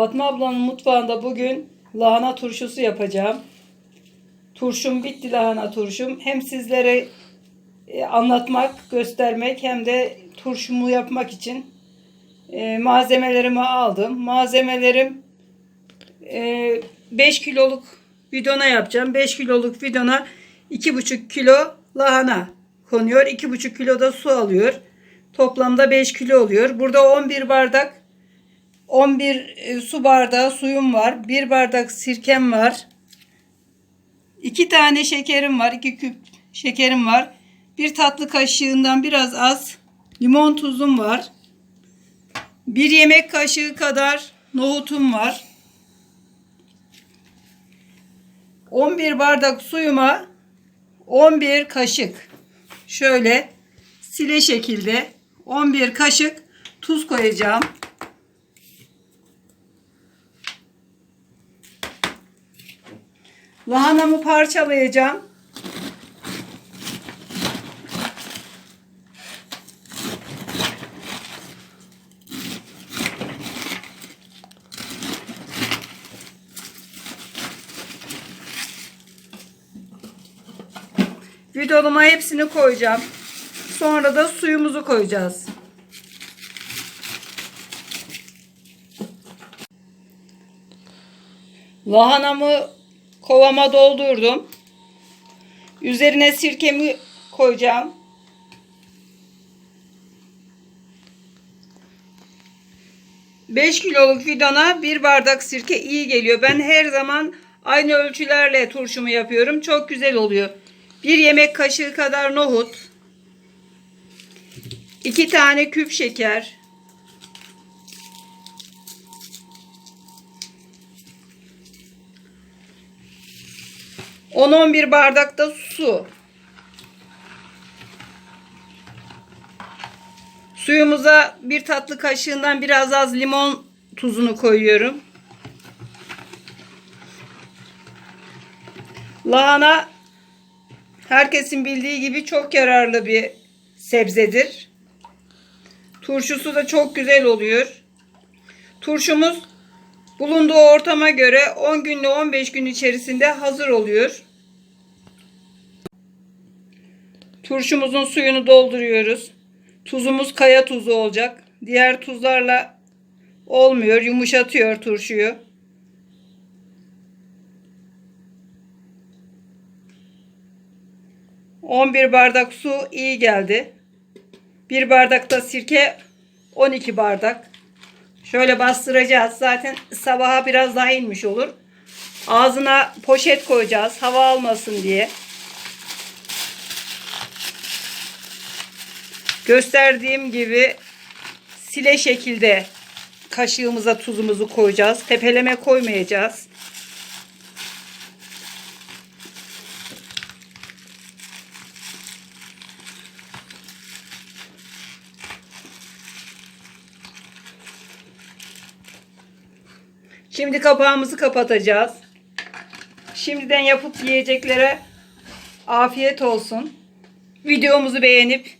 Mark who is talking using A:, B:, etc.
A: Fatma ablanın mutfağında bugün lahana turşusu yapacağım. Turşum bitti lahana turşum. Hem sizlere e, anlatmak, göstermek hem de turşumu yapmak için e, malzemelerimi aldım. Malzemelerim e, 5 kiloluk bidona yapacağım. 5 kiloluk bidona 2,5 kilo lahana konuyor. 2,5 kilo da su alıyor. Toplamda 5 kilo oluyor. Burada 11 bardak 11 e, su bardağı suyum var. 1 bardak sirkem var. 2 tane şekerim var. 2 küp şekerim var. 1 tatlı kaşığından biraz az limon tuzum var. 1 yemek kaşığı kadar nohutum var. 11 bardak suyuma 11 kaşık şöyle sile şekilde 11 kaşık tuz koyacağım. Lahanamı parçalayacağım. Videoluma hepsini koyacağım. Sonra da suyumuzu koyacağız. Lahanamı kovama doldurdum. Üzerine sirkemi koyacağım. Beş kiloluk fidana bir bardak sirke iyi geliyor. Ben her zaman aynı ölçülerle turşumu yapıyorum. Çok güzel oluyor. Bir yemek kaşığı kadar nohut. iki tane küp şeker. On on bir bardak da su. Suyumuza bir tatlı kaşığından biraz az limon tuzunu koyuyorum. Lahana herkesin bildiği gibi çok yararlı bir sebzedir. Turşusu da çok güzel oluyor. Turşumuz bulunduğu ortama göre 10 gün ile 15 gün içerisinde hazır oluyor. Turşumuzun suyunu dolduruyoruz. Tuzumuz kaya tuzu olacak. Diğer tuzlarla olmuyor. Yumuşatıyor turşuyu. On bir bardak su iyi geldi. Bir bardak da sirke 12 bardak. Şöyle bastıracağız. Zaten sabaha biraz daha inmiş olur. Ağzına poşet koyacağız. Hava almasın diye. Gösterdiğim gibi sile şekilde kaşığımıza tuzumuzu koyacağız. Tepeleme koymayacağız. Şimdi kapağımızı kapatacağız. Şimdiden yapıp yiyeceklere afiyet olsun. Videomuzu beğenip